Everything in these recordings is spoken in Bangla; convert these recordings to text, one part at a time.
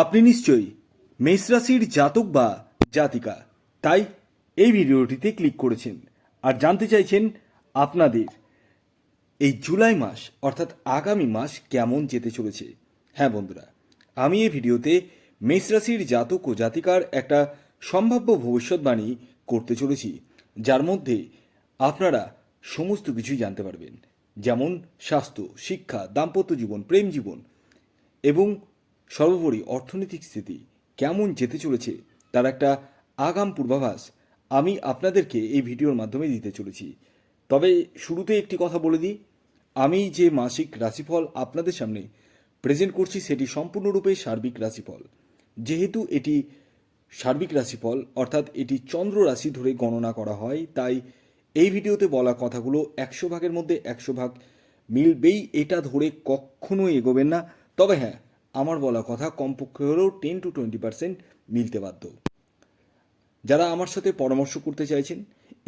আপনি নিশ্চয়ই মেষ রাশির জাতক বা জাতিকা, তাই এই ভিডিওটিতে ক্লিক করেছেন আর জানতে চাইছেন আপনাদের এই জুলাই মাস, অর্থাৎ আগামী মাস কেমন যেতে চলেছে। হ্যাঁ বন্ধুরা, আমি এই ভিডিওতে মেষ রাশির জাতক ও জাতিকার একটা সম্ভাব্য ভবিষ্যৎবাণী করতে চলেছি, যার মধ্যে আপনারা সমস্ত কিছুই জানতে পারবেন। যেমন স্বাস্থ্য, শিক্ষা, দাম্পত্য জীবন, প্রেম জীবন এবং সর্বোপরি অর্থনৈতিক স্থিতি কেমন যেতে চলেছে তার একটা আগাম পূর্বাভাস আমি আপনাদেরকে এই ভিডিওর মাধ্যমে দিতে চলেছি। তবে শুরুতে একটি কথা বলে দিই, আমি যে মাসিক রাশিফল আপনাদের সামনে প্রেজেন্ট করছি সেটি সম্পূর্ণরূপে সার্বিক রাশিফল। যেহেতু এটি সার্বিক রাশিফল, অর্থাৎ এটি চন্দ্র রাশি ধরে গণনা করা হয়, তাই এই ভিডিওতে বলা কথাগুলো একশো ভাগের মধ্যে একশো ভাগ মিলবেই, এটা ধরে কখনো এগোবেন না। তবে হ্যাঁ আমার বলা কথা কমপক্ষে হলেও টেন টু টোয়েন্টি পার্সেন্ট মিলতে বাধ্য। যারা আমার সাথে পরামর্শ করতে চাইছেন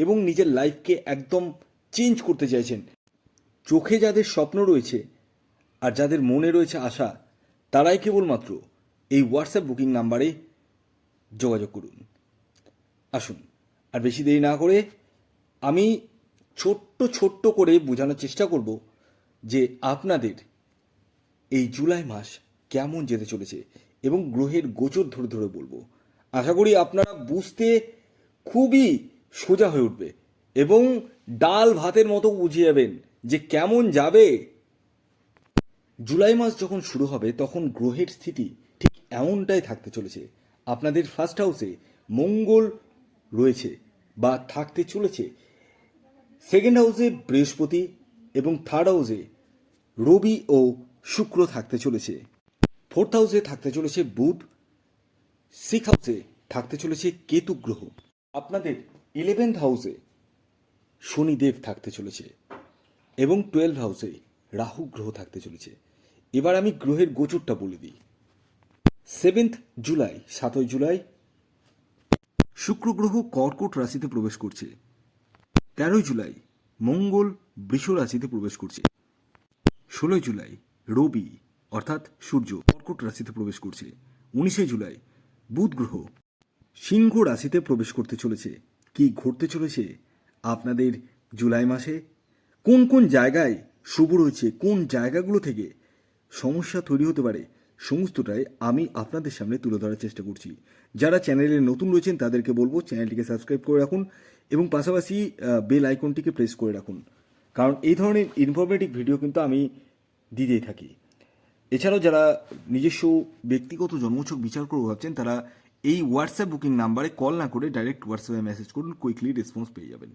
এবং নিজের লাইফকে একদম চেঞ্জ করতে চাইছেন, চোখে যাদের স্বপ্ন রয়েছে আর যাদের মনে রয়েছে আশা, তারাই কেবলমাত্র এই হোয়াটসঅ্যাপ বুকিং নাম্বারে যোগাযোগ করুন। আসুন, আর বেশি দেরি না করে আমি ছোট্ট ছোট্ট করে বোঝানোর চেষ্টা করব যে আপনাদের এই জুলাই মাস কেমন যেতে চলেছে এবং গ্রহের গোচর ধরে ধরে বলব। আশা করি আপনারা বুঝতে খুবই সোজা হয়ে উঠবে এবং ডাল ভাতের মতো বুঝে যাবেন যে কেমন যাবে। জুলাই মাস যখন শুরু হবে, তখন গ্রহের স্থিতি ঠিক এমনটাই থাকতে চলেছে। আপনাদের ফার্স্ট হাউসে মঙ্গল রয়েছে বা থাকতে চলেছে। সেকেন্ড হাউসে বৃহস্পতি এবং থার্ড হাউসে রবি ও শুক্র থাকতে চলেছে। ফোর্থ হাউসে থাকতে চলেছে বুধ, সিক্স হাউসে থাকতে চলেছে কেতু গ্রহ। আপনাদের ইলেভেন্থ হাউসে শনিদেব থাকতে চলেছে এবং টুয়েলভ হাউসে রাহু গ্রহ থাকতে চলেছে। এবার আমি গ্রহের গোচরটা বলে দিই। সেভেন্থ জুলাই, সাতই জুলাই, শুক্র গ্রহ কর্কট রাশিতে প্রবেশ করছে। তেরোই জুলাই, মঙ্গল বৃষ রাশিতে প্রবেশ করছে। ষোলোই জুলাই, রবি অর্থাৎ সূর্য কর্কট রাশিতে প্রবেশ করছে। উনিশে জুলাই, বুধ গ্রহ। সিংহ রাশিতে প্রবেশ করতে চলেছে। কি ঘটতে চলেছে? আপনাদের জুলাই মাসে কোন কোন জায়গায় শুভ রয়েছে, কোন জায়গাগুলো থেকে সমস্যা তৈরি হতে পারে, সমস্তটাই আমি আপনাদের সামনে তুলে ধরার চেষ্টা করছি। যারা চ্যানেলে নতুন রয়েছেন, তাদেরকে বলব চ্যানেলটিকে সাবস্ক্রাইব করে রাখুন এবং পাশাপাশি বেল আইকনটিকে প্রেস করে রাখুন। কারণ এই ধরনের ইনফরমেটিভ ভিডিও কিন্তু আমি দিতেই থাকি। এছাড়াও যারা নিজস্ব ব্যক্তিগত জন্মছক বিচার করে ভাবছেন, তারা এই হোয়াটসঅ্যাপ বুকিং নাম্বারে কল না করে ডাইরেক্ট হোয়াটসঅ্যাপে মেসেজ করুন কুইকলি রেসপন্স পেয়ে যাবেন।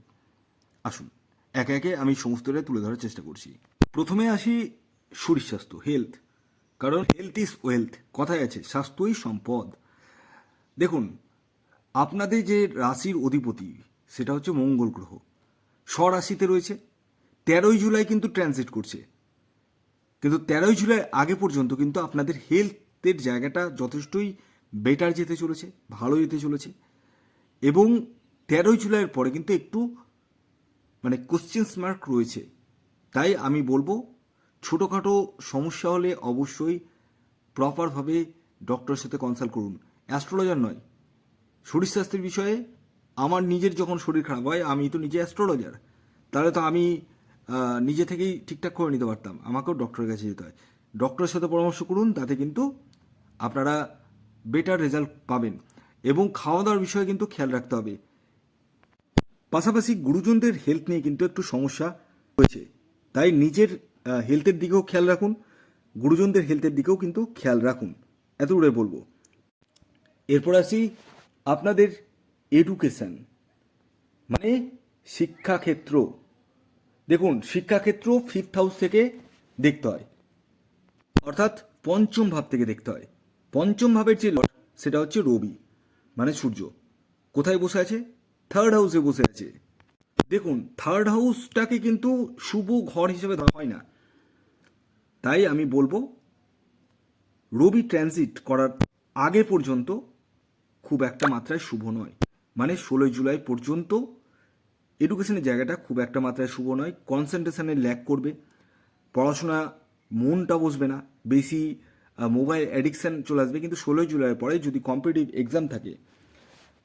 আসুন, একে একে আমি সমস্তটা তুলে ধরার চেষ্টা করছি। প্রথমে আসি শরীর স্বাস্থ্য হেলথ কারণ হেলথ ইজ ওয়েলথ কথায় আছে, স্বাস্থ্যই সম্পদ। দেখুন, আপনাদের যে রাশির অধিপতি, সেটা হচ্ছে মঙ্গল গ্রহ। স্বরাশিতে রয়েছে, তেরোই জুলাই কিন্তু ট্রানজিট করছে। কিন্তু তেরোই জুলাই আগে পর্যন্ত কিন্তু আপনাদের হেলথের জায়গাটা যথেষ্টই বেটার যেতে চলেছে, ভালো যেতে চলেছে। এবং তেরোই জুলাইয়ের পরে কিন্তু একটু মানে কোশ্চেন্স মার্ক রয়েছে। তাই আমি বলব, ছোটোখাটো সমস্যা হলে অবশ্যই প্রপারভাবে ডক্টরের সাথে কনসাল্ট করুন। অ্যাস্ট্রোলজার নয়। শরীর স্বাস্থ্যের বিষয়ে আমার নিজের যখন শরীর খারাপ হয়, আমি তো নিজে অ্যাস্ট্রোলজার তাহলে তো আমি নিজে থেকেই ঠিকঠাক করে নিতে পারতাম। আমাকেও ডক্টরের কাছে যেতে হয়। ডক্টরের সাথে পরামর্শ করুন, তাতে কিন্তু আপনারা বেটার রেজাল্ট পাবেন। এবং খাওয়া দাওয়ার বিষয়ে কিন্তু খেয়াল রাখতে হবে। পাশাপাশি গুরুজনদের হেলথ নিয়ে কিন্তু একটু সমস্যা হয়েছে। তাই নিজের হেলথের দিকেও খেয়াল রাখুন। গুরুজনদের হেলথের দিকেও কিন্তু খেয়াল রাখুন। এত দূরে বলব। এরপর আসি আপনাদের এডুকেশান মানে শিক্ষাক্ষেত্র। দেখুন শিক্ষাক্ষেত্র ফিফথ হাউস থেকে দেখতে হয়। অর্থাৎ পঞ্চম ভাব থেকে দেখতে হয়। পঞ্চম ভাবের যে লর্ড সেটা হচ্ছে রবি মানে সূর্য। কোথায় বসে আছে? থার্ড হাউসে বসে আছে। দেখুন থার্ড হাউসটাকে কিন্তু শুভ ঘর হিসেবে ধরা হয় না। তাই আমি বলব, রবি ট্রানজিট করার আগে পর্যন্ত খুব একটা মাত্রায় শুভ নয়। মানে ষোলোই জুলাই পর্যন্ত এডুকেশনের জায়গাটা খুব একটা মাত্রায় শুভ নয়। কনসেন্ট্রেশনে ল্যাক করবে। পড়াশোনা মনটা বসবে না। বেশি মোবাইল অ্যাডিকশান চলে আসবে। কিন্তু ষোলোই জুলাইয়ের পরে যদি কম্পিটিটিভ এক্সাম থাকে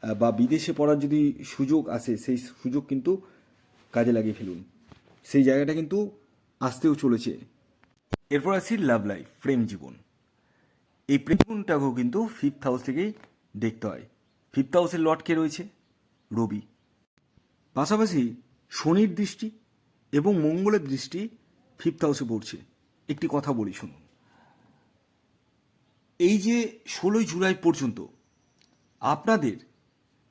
বা বিদেশে পড়ার যদি সুযোগ আসে, সেই সুযোগ কিন্তু কাজে লাগিয়ে ফেলুন। সেই জায়গাটা কিন্তু আসতেও চলেছে। এরপর আসি লাভ লাইফ প্রেম জীবন। এই প্রেম জীবনটাকেও কিন্তু ফিফথ হাউস থেকেই দেখতে হয়। ফিফথ হাউসের লট কে রয়েছে? রবি। পাশাপাশি শনির দৃষ্টি এবং মঙ্গলের দৃষ্টি ফিফথ হাউসে পড়ছে। একটি কথা বলি, শুনুন। এই যে ষোলোই জুলাই পর্যন্ত আপনাদের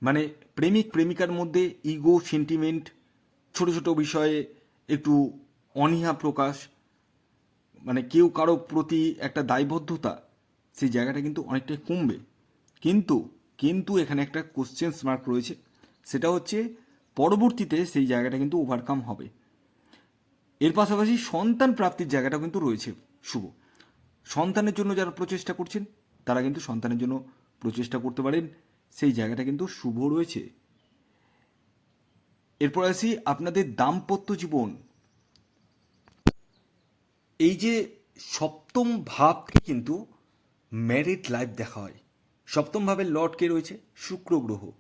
মানে প্রেমিক, প্রেমিকার মধ্যে ইগো, সেন্টিমেন্ট, ছোট ছোট বিষয়ে একটু অনীহা প্রকাশ মানে কেউ কারও প্রতি একটা দায়বদ্ধতা, সেই জায়গাটা কিন্তু অনেকটাই কমবে। কিন্তু কিন্তু এখানে একটা কোশ্চেন্স মার্ক রয়েছে। সেটা হচ্ছে পরবর্তীতে সেই জায়গাটা কিন্তু ওভারকাম হবে। এর পাশাপাশি সন্তান প্রাপ্তির জায়গাটা কিন্তু রয়েছে শুভ। সন্তানের জন্য যারা প্রচেষ্টা করছেন, তারা কিন্তু সন্তানের জন্য প্রচেষ্টা করতে পারেন। সেই জায়গাটা কিন্তু শুভ রয়েছে। এরপর আসি আপনাদের দাম্পত্য জীবন। এই যে সপ্তম ভাবকে কিন্তু ম্যারিড লাইফ দেখা হয়। সপ্তম ভাবের লর্ড কে রয়েছে? শুক্র গ্রহ।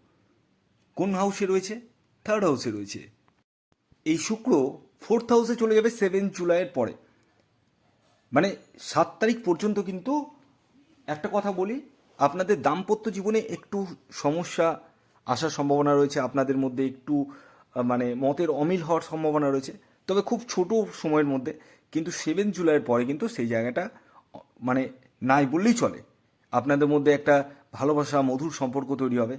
কোন হাউসে রয়েছে? থার্ড হাউসে রয়েছে। এই শুক্র ফোর্থ হাউসে চলে যাবে সেভেন জুলাইয়ের পরে। মানে সাত তারিখ পর্যন্ত কিন্তু একটা কথা বলি, আপনাদের দাম্পত্য জীবনে একটু সমস্যা আসার সম্ভাবনা রয়েছে, আপনাদের মধ্যে একটু মানে মতের অমিল হওয়ার সম্ভাবনা রয়েছে। তবে খুব ছোট সময়ের মধ্যে কিন্তু সেভেন জুলাইয়ের পরে কিন্তু সেই জায়গাটা মানে নাই বললেই চলে। আপনাদের মধ্যে একটা ভালোবাসা, মধুর সম্পর্ক তৈরি হবে।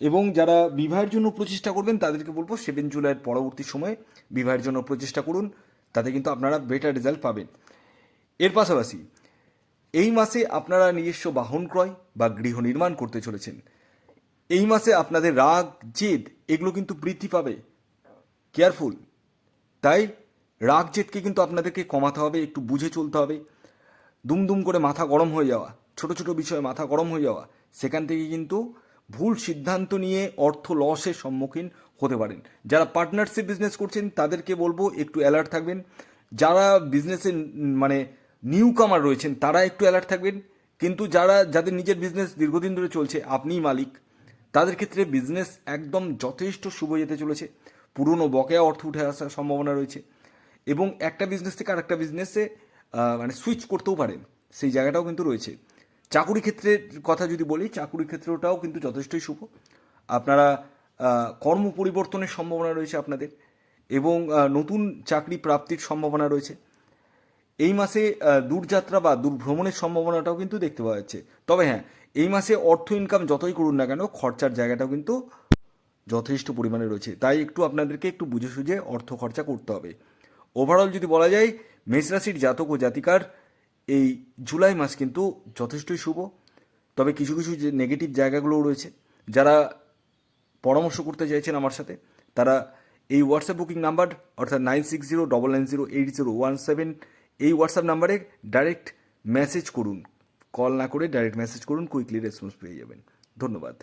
এবং যারা বিবাহের জন্য প্রচেষ্টা করবেন, তাদেরকে বলব সেভেন জুলাইয়ের পরবর্তী সময়ে বিবাহের জন্য প্রচেষ্টা করুন, তাতে কিন্তু আপনারা বেটার রেজাল্ট পাবেন। এর পাশাপাশি, এই মাসে আপনারা নিজস্ব বাহন ক্রয় বা গৃহ নির্মাণ করতে চলেছেন। এই মাসে আপনাদের রাগ, জেদ এগুলো কিন্তু বৃদ্ধি পাবে। কেয়ারফুল। তাই রাগ, জেদকে কিন্তু আপনাদেরকে কমাতে হবে, একটু বুঝে চলতে হবে। দুমদুম করে মাথা গরম হয়ে যাওয়া, ছোট ছোট বিষয়ে মাথা গরম হয়ে যাওয়া, সেখান থেকে কিন্তু ভুল সিদ্ধান্ত নিয়ে অর্থ লসের সম্মুখীন হতে পারেন। যারা পার্টনারশিপ বিজনেস করছেন, তাদেরকে বলব, একটু অ্যালার্ট থাকবেন। যারা বিজনেসে মানে নিউ কামার রয়েছেন, তারা একটু অ্যালার্ট থাকবেন। কিন্তু যারা, যাদের নিজের বিজনেস দীর্ঘদিন ধরে চলছে, আপনিই মালিক। তাদের ক্ষেত্রে বিজনেস একদম যথেষ্ট শুভ যেতে চলেছে। পুরনো বকেয়া অর্থ উঠে আসার সম্ভাবনা রয়েছে। এবং একটা বিজনেস থেকে আরেকটা বিজনেসে মানে সুইচ করতেও পারেন। সেই জায়গাটাও কিন্তু রয়েছে। চাকুরি ক্ষেত্রের কথা যদি বলি, চাকুরি ক্ষেত্রটাও কিন্তু যথেষ্টই শুভ। আপনারা কর্ম পরিবর্তনের সম্ভাবনা রয়েছে আপনাদের এবং নতুন চাকরি প্রাপ্তির সম্ভাবনা রয়েছে। এই মাসে দূরযাত্রা বা দূরভ্রমণের সম্ভাবনাটাও কিন্তু দেখতে পাওয়া যাচ্ছে। তবে হ্যাঁ এই মাসে অর্থ ইনকাম যতই করুন না কেন, খরচার জায়গাটাও কিন্তু যথেষ্ট পরিমাণে রয়েছে। তাই একটু আপনাদেরকে একটু বুঝে সুঝে অর্থ খরচা করতে হবে। ওভারঅল যদি বলা যায়, মেষ রাশির জাতক ও জাতিকার এই জুলাই মাস কিন্তু যথেষ্টই শুভ। তবে কিছু কিছু যে নেগেটিভ জায়গাগুলোও রয়েছে, যারা পরামর্শ করতে চাইছেন আমার সাথে, তারা এই হোয়াটসঅ্যাপ বুকিং নাম্বার অর্থাৎ nine six zero double nine zero eight zero one seven এই হোয়াটসঅ্যাপ নাম্বারে ডাইরেক্ট মেসেজ করুন। কল না করে ডাইরেক্ট মেসেজ করুন কুইকলি রেসপন্স পেয়ে যাবেন। ধন্যবাদ।